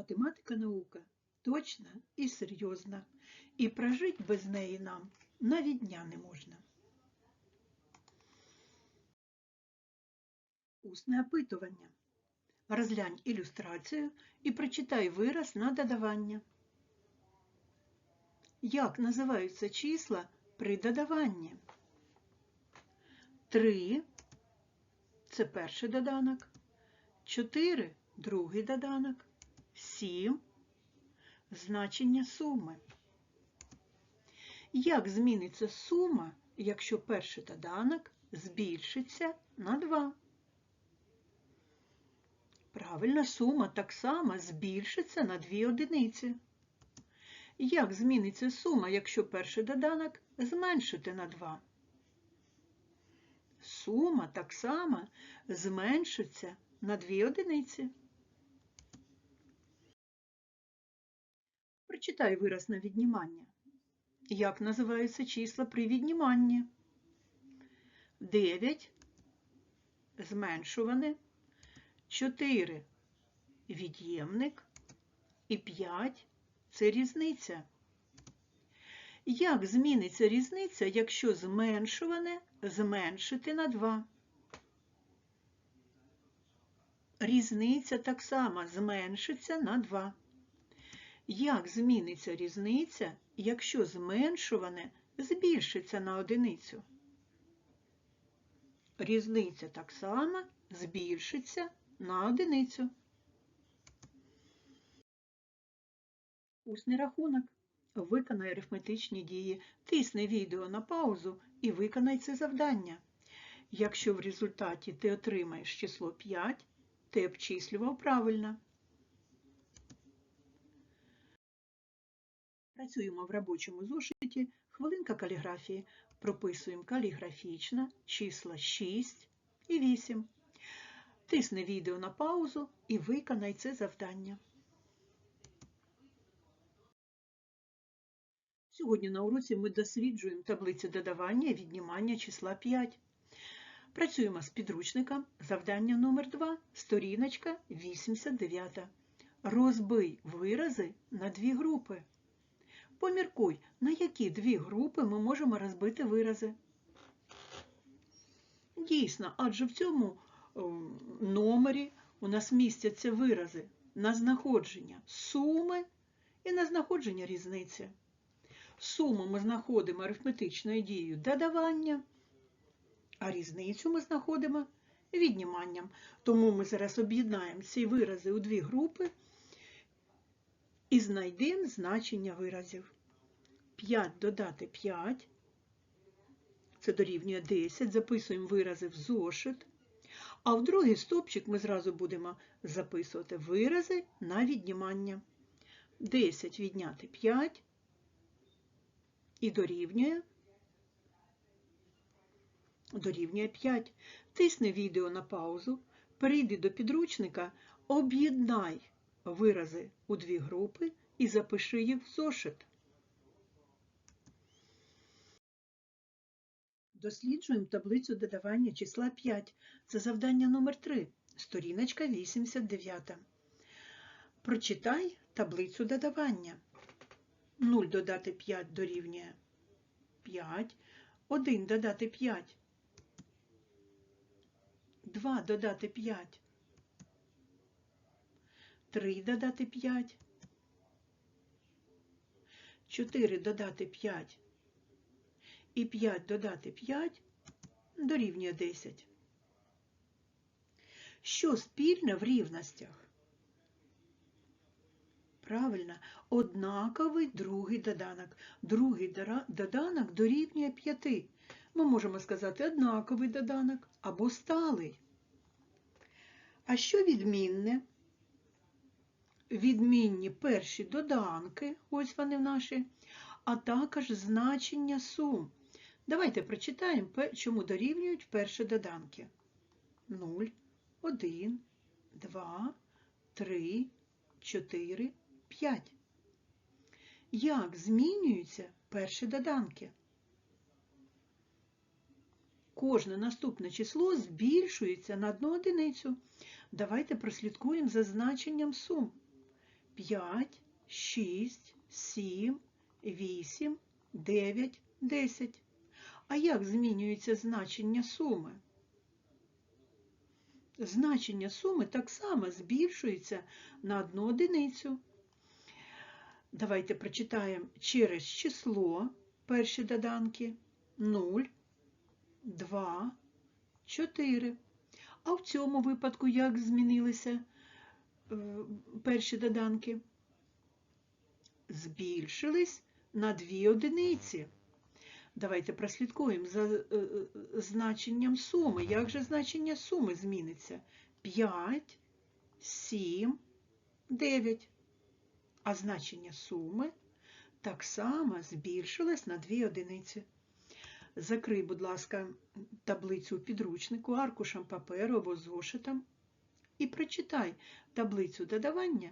Математика наука точна і серйозна, і прожить без неї нам навіть дня не можна. Усне опитування. Розглянь ілюстрацію і прочитай вираз на додавання. Як називаються числа при додаванні? 3 – це перший доданок, 4 – другий доданок, 7 – значення суми. Як зміниться сума, якщо перший доданок збільшиться на 2? Правильно, сума так само збільшиться на 2 одиниці. Як зміниться сума, якщо перший доданок зменшити на 2? Сума так само зменшиться на 2 одиниці. Прочитай вираз на віднімання. Як називаються числа при відніманні? 9 зменшуване, 4 від'ємник і 5 це різниця. Як зміниться різниця, якщо зменшуване зменшити на 2? Різниця так само зменшиться на 2. Як зміниться різниця, якщо зменшуване збільшиться на одиницю? Різниця так само збільшиться на одиницю. Усний рахунок. Виконай арифметичні дії. Тисни відео на паузу і виконай це завдання. Якщо в результаті ти отримаєш число 5, ти обчислював правильно. Працюємо в робочому зошиті. Хвилинка каліграфії. Прописуємо каліграфічно числа 6 і 8. Тисни відео на паузу і виконай це завдання. Сьогодні на уроці ми досліджуємо таблиці додавання і віднімання числа 5. Працюємо з підручником. Завдання номер 2 сторіночка 89. Розбий вирази на дві групи. Поміркуй, на які дві групи ми можемо розбити вирази. Дійсно, адже в цьому номері у нас містяться вирази на знаходження суми і на знаходження різниці. Суму ми знаходимо арифметичною дією додавання, а різницю ми знаходимо відніманням. Тому ми зараз об'єднаємо ці вирази у дві групи і знайдемо значення виразів. 5 додати 5, це дорівнює 10, записуємо вирази в зошит. А в другий стопчик ми зразу будемо записувати вирази на віднімання. 10 відняти 5 і дорівнює дорівнює 5. Тисни відео на паузу, перейди до підручника, об'єднай вирази у дві групи і запиши їх в зошит. Досліджуємо таблицю додавання числа 5. Це завдання номер 3 сторіночка 89. Прочитай таблицю додавання. 0 додати 5 дорівнює 5, 1 додати 5, 2 додати 5, 3 додати 5, 4 додати 5 і 5 додати 5 дорівнює 10. Що спільне в рівностях? Правильно, однаковий другий доданок. Другий доданок дорівнює 5. Ми можемо сказати однаковий доданок або сталий. А що відмінне? Відмінні перші доданки, ось вони в наші, а також значення сум. Давайте прочитаємо, чому дорівнюють перші доданки. 0, 1, 2, 3, 4, 5. Як змінюються перші доданки? Кожне наступне число збільшується на одну одиницю. Давайте прослідкуємо за значенням сум. 5, 6, 7, 8, 9, 10. А як змінюється значення суми? Значення суми так само збільшується на одну одиницю. Давайте прочитаємо через число перші доданки 0, 2, 4. А в цьому випадку як змінилися перші доданки? Збільшились на дві одиниці. Давайте прослідкуємо за е, е, значенням суми. Як же значення суми зміниться? 5, 7, 9. А значення суми так само збільшилось на дві одиниці. Закрий, будь ласка, таблицю у підручнику аркушем паперу або зошитом і прочитай таблицю додавання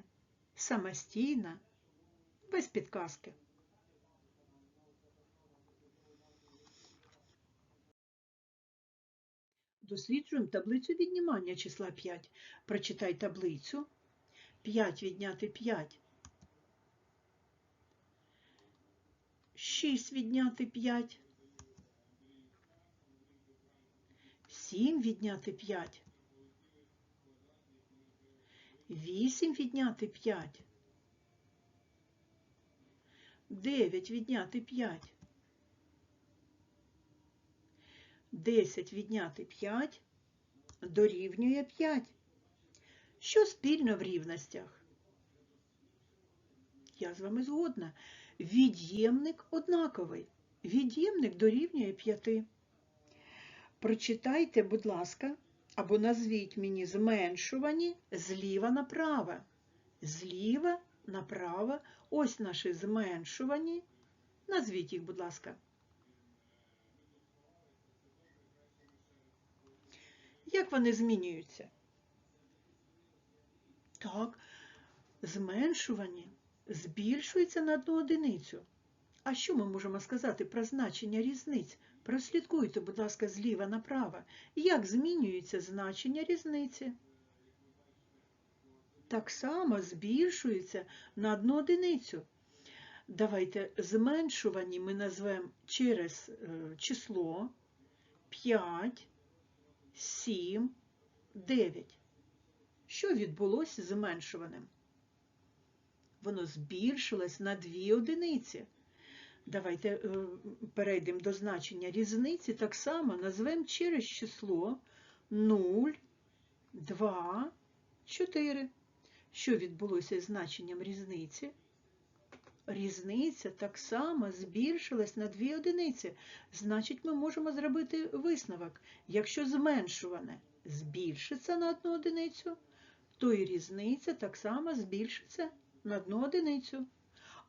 самостійно, без підказки. Досліджуємо таблицю віднімання числа 5. Прочитай таблицю. 5 відняти 5. 6 відняти 5. 7 відняти 5. 8 відняти 5. 9 відняти 5. 10 відняти 5 дорівнює 5. Що спільно в рівностях? Я з вами згодна. Від'ємник однаковий. Від'ємник дорівнює 5. Прочитайте, будь ласка, або назвіть мені зменшувані зліва направо. Зліва направо. Ось наші зменшувані. Назвіть їх, будь ласка. Як вони змінюються? Так, зменшувані збільшується на одну одиницю. А що ми можемо сказати про значення різниць? Прослідкуйте, будь ласка, зліва направо. Як змінюється значення різниці? Так само збільшується на одну одиницю. Давайте зменшувані ми назвемо через е, число 5, 7, 9. Що відбулося з зменшуваним? Воно збільшилось на дві одиниці. Давайте е, перейдемо до значення різниці. Так само назвемо через число 0, 2, 4. Що відбулося з значенням різниці? Різниця так само збільшилась на дві одиниці. Значить, ми можемо зробити висновок. Якщо зменшуване збільшиться на одну одиницю, то і різниця так само збільшиться на одну одиницю.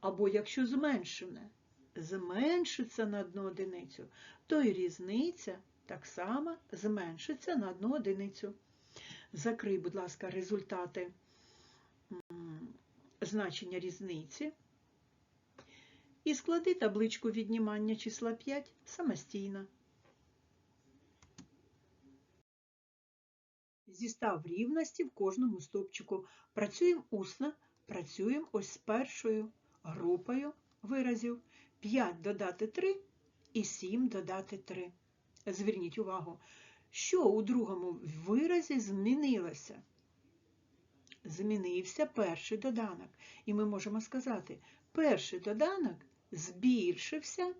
Або якщо зменшене зменшиться на одну одиницю, то і різниця так само зменшиться на одну одиницю. Закрий, будь ласка, результати значення різниці. І склади табличку віднімання числа 5 самостійно. Зістав рівності в кожному стовпчику. Працюємо усно, працюємо ось з першою групою виразів. 5 додати 3 і 7 додати 3. Зверніть увагу, що у другому виразі змінилося. Змінився перший доданок. І ми можемо сказати, перший доданок збільшився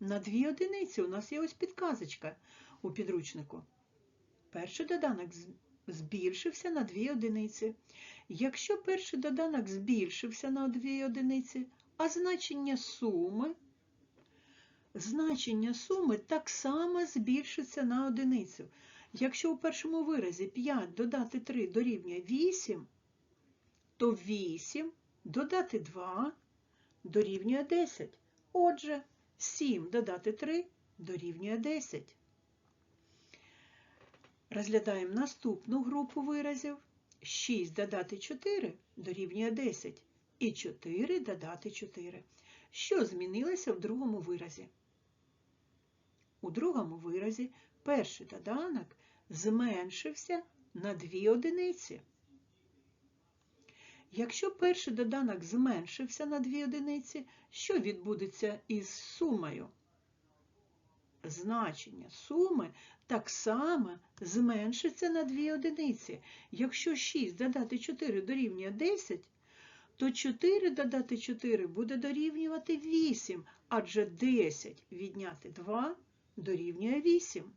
на дві одиниці. У нас є ось підказочка у підручнику. Перший доданок збільшився на дві одиниці. Якщо перший доданок збільшився на дві одиниці, а значення суми, значення суми так само збільшиться на одиницю. Якщо у першому виразі 5 додати 3 дорівнює 8, то 8 додати 2 дорівнює 10. Отже, 7 додати 3 дорівнює 10. Розглядаємо наступну групу виразів. 6 додати 4 дорівнює 10. І 4 додати 4. Що змінилося в другому виразі? У другому виразі перший доданок зменшився на 2 одиниці. Якщо перший доданок зменшився на 2 одиниці, що відбудеться із сумою? Значення суми так само зменшиться на 2 одиниці. Якщо 6 додати 4 дорівнює 10, то 4 додати 4 буде дорівнювати 8, адже 10 відняти 2 дорівнює 8.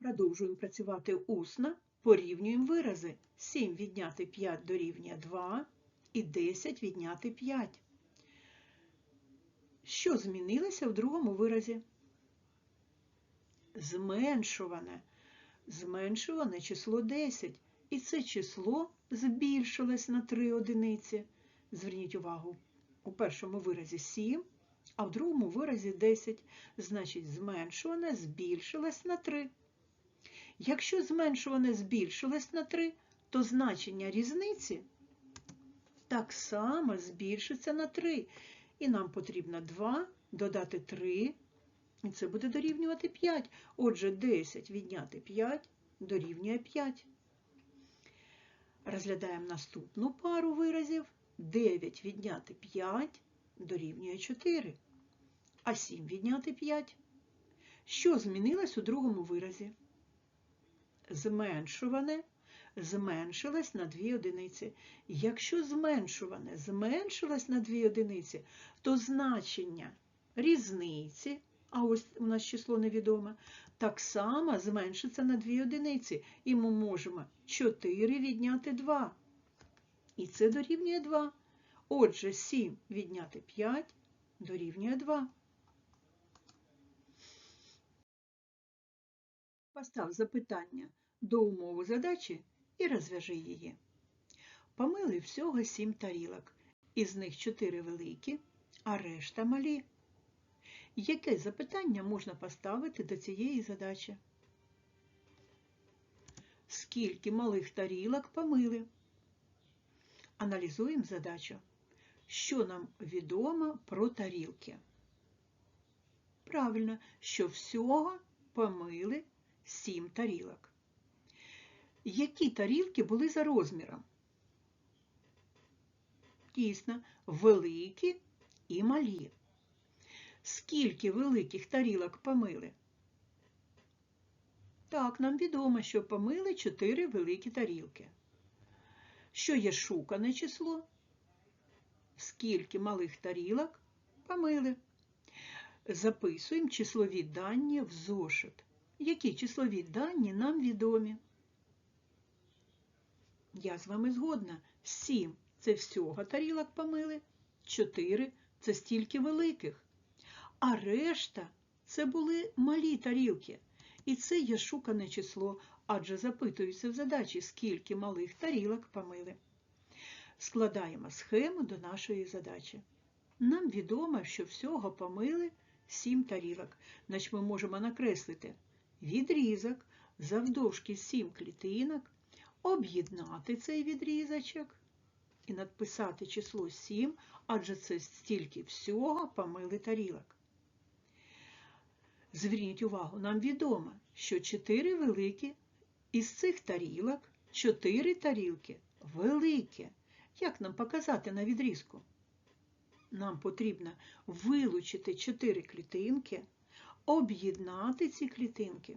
Продовжуємо працювати усно, порівнюємо вирази. 7 відняти 5 дорівнює 2 і 10 відняти 5. Що змінилося в другому виразі? Зменшуване. Зменшуване число 10. І це число збільшилось на 3 одиниці. Зверніть увагу, у першому виразі 7, а в другому виразі 10. Значить, зменшуване збільшилось на 3. Якщо зменшуване збільшилось на 3, то значення різниці так само збільшиться на 3. І нам потрібно 2 додати 3, і це буде дорівнювати 5. Отже, 10 відняти 5 дорівнює 5. Розглядаємо наступну пару виразів. 9 відняти 5 дорівнює 4. А 7 відняти 5. Що змінилось у другому виразі? Зменшуване зменшилось на 2 одиниці. Якщо зменшуване зменшилось на 2 одиниці, то значення різниці, а ось у нас число невідоме, так само зменшиться на 2 одиниці. І ми можемо 4 відняти 2. І це дорівнює 2. Отже, 7 відняти 5 дорівнює 2. Постав запитання до умови задачі і розв'яжи її. Помили всього 7 тарілок, із них 4 великі, а решта малі. Яке запитання можна поставити до цієї задачі? Скільки малих тарілок помили? Аналізуємо задачу. Що нам відомо про тарілки? Правильно, що всього помили 7 тарілок. Які тарілки були за розміром? Дійсно, великі і малі. Скільки великих тарілок помили? Так, нам відомо, що помили 4 великі тарілки. Що є шукане число? Скільки малих тарілок помили? Записуємо числові дані в зошит. Які числові дані нам відомі? Я з вами згодна. 7 це всього тарілок помили, 4 це стільки великих. А решта це були малі тарілки. І це є шукане число, адже запитується в задачі, скільки малих тарілок помили. Складаємо схему до нашої задачі. Нам відомо, що всього помили 7 тарілок, значить ми можемо накреслити відрізок завдовжки 7 клітинок, об'єднати цей відрізочок і надписати число 7, адже це стільки всього помили тарілок. Зверніть увагу, нам відомо, що 4 великі із цих тарілок 4 тарілки великі. Як нам показати на відрізку? Нам потрібно вилучити 4 клітинки, об'єднати ці клітинки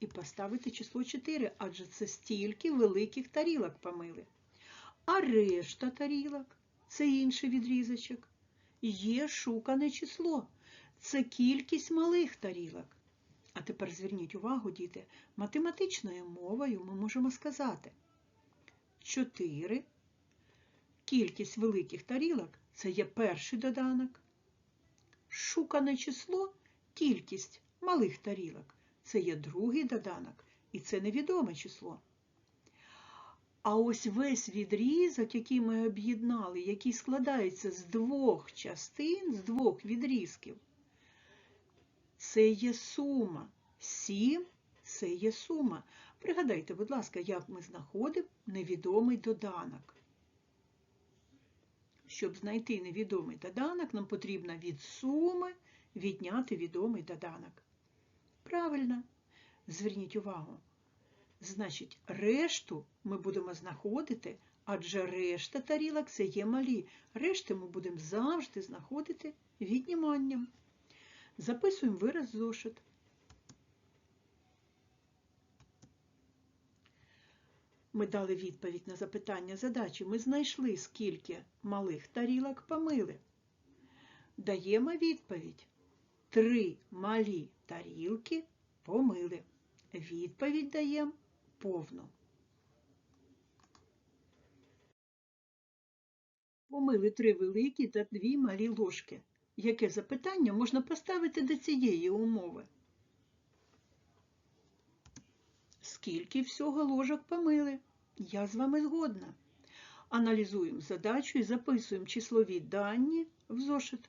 і поставити число 4, адже це стільки великих тарілок помили. А решта тарілок це інший відрізочок. Є шукане число. Це кількість малих тарілок. А тепер зверніть увагу, діти, математичною мовою ми можемо сказати 4. Кількість великих тарілок це є перший доданок. Шукане число кількість малих тарілок це є другий доданок, і це невідоме число. А ось весь відрізок, який ми об'єднали, який складається з двох частин, з двох відрізків, це є сума. Сім це є сума. Пригадайте, будь ласка, як ми знаходимо невідомий доданок. Щоб знайти невідомий доданок, нам потрібно від суми відняти відомий доданок. Правильно, зверніть увагу, Значить, решту ми будемо знаходити, адже решта тарілок це є малі. Решти ми будемо завжди знаходити відніманням. Записуємо вираз зошит. Ми дали відповідь на запитання задачі. Ми знайшли, скільки малих тарілок помили. Даємо відповідь. Три малі тарілки помили. Відповідь даємо повну. Помили три великі та дві малі ложки. Яке запитання можна поставити до цієї умови? Скільки всього ложок помили? Я з вами згодна. Аналізуємо задачу і записуємо числові дані в зошит.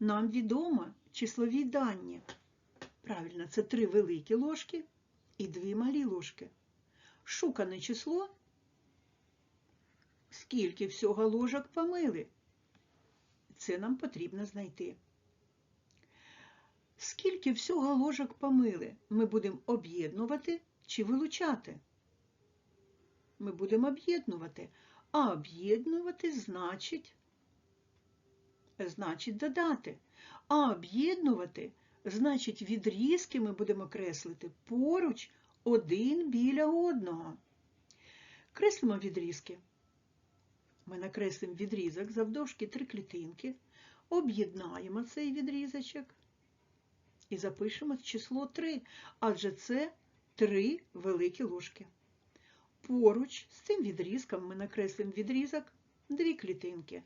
Нам відомо числові дані. Правильно, це три великі ложки і дві малі ложки. Шукане число. Скільки всього ложок помили? Це нам потрібно знайти. Скільки всього ложок помили, ми будемо об'єднувати чи вилучати? Ми будемо об'єднувати. А об'єднувати значить, значить додати. А об'єднувати значить відрізки ми будемо креслити поруч один біля одного. Креслимо відрізки. Ми накреслимо відрізок завдовжки три клітинки, об'єднаємо цей відрізочок і запишемо число 3, адже це 3 великі ложки. Поруч з цим відрізком ми накреслимо відрізок дві клітинки.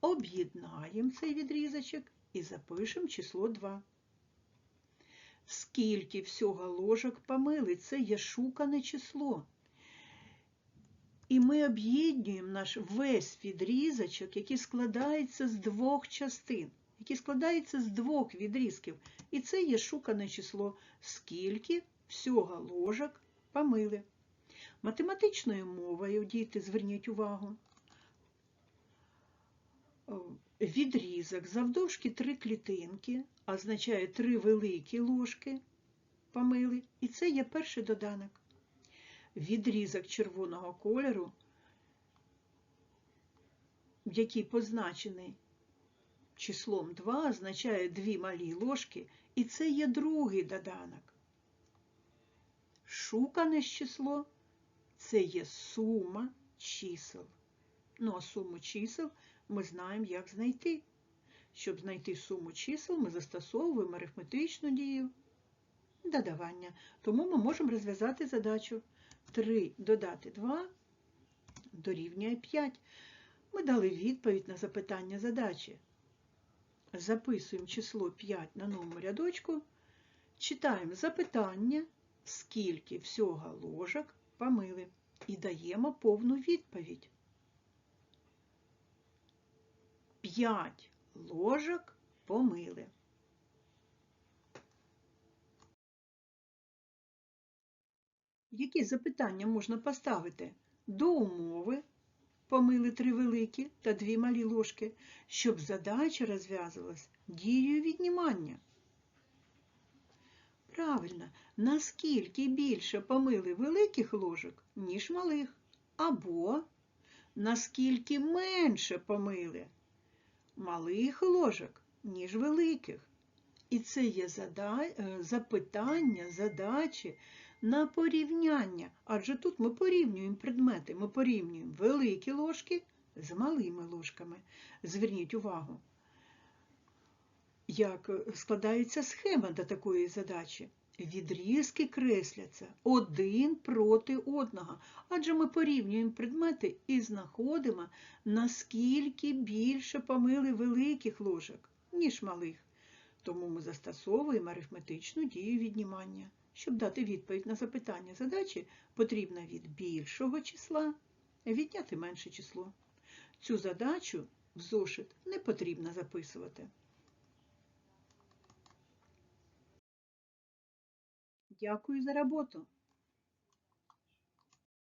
Об'єднаємо цей відрізочок і запишемо число 2. Скільки всього ложок помили, це є шукане число. І ми об'єднуємо наш весь відрізочок, який складається з двох частин, який складається з двох відрізків. І це є шукане число, скільки всього ложок помили. Математичною мовою, діти, зверніть увагу, відрізок завдовжки три клітинки означає три великі ложки помили, і це є перший доданок. Відрізок червоного кольору, який позначений числом 2, означає дві малі ложки, і це є другий доданок. Шукане число це є сума чисел. Ну, а суму чисел ми знаємо, як знайти. Щоб знайти суму чисел, ми застосовуємо арифметичну дію додавання. Тому ми можемо розв'язати задачу 3 додати 2 дорівнює 5. Ми дали відповідь на запитання задачі. Записуємо число 5 на новому рядочку, читаємо запитання, скільки всього ложок помили, і даємо повну відповідь. 5 ложок помили. Які запитання можна поставити до умови помили три великі та дві малі ложки, щоб задача розв'язувалась дією віднімання? Правильно, наскільки більше помили великих ложок, ніж малих, або наскільки менше помили малих ложок, ніж великих. І це є е, запитання, задачі на порівняння. Адже тут ми порівнюємо предмети, ми порівнюємо великі ложки з малими ложками. Зверніть увагу, як складається схема до такої задачі. Відрізки кресляться один проти одного, адже ми порівнюємо предмети і знаходимо, наскільки більше помили великих ложок, ніж малих. Тому ми застосовуємо арифметичну дію віднімання. Щоб дати відповідь на запитання задачі, потрібно від більшого числа відняти менше число. Цю задачу в зошит не потрібно записувати. Дякую за роботу!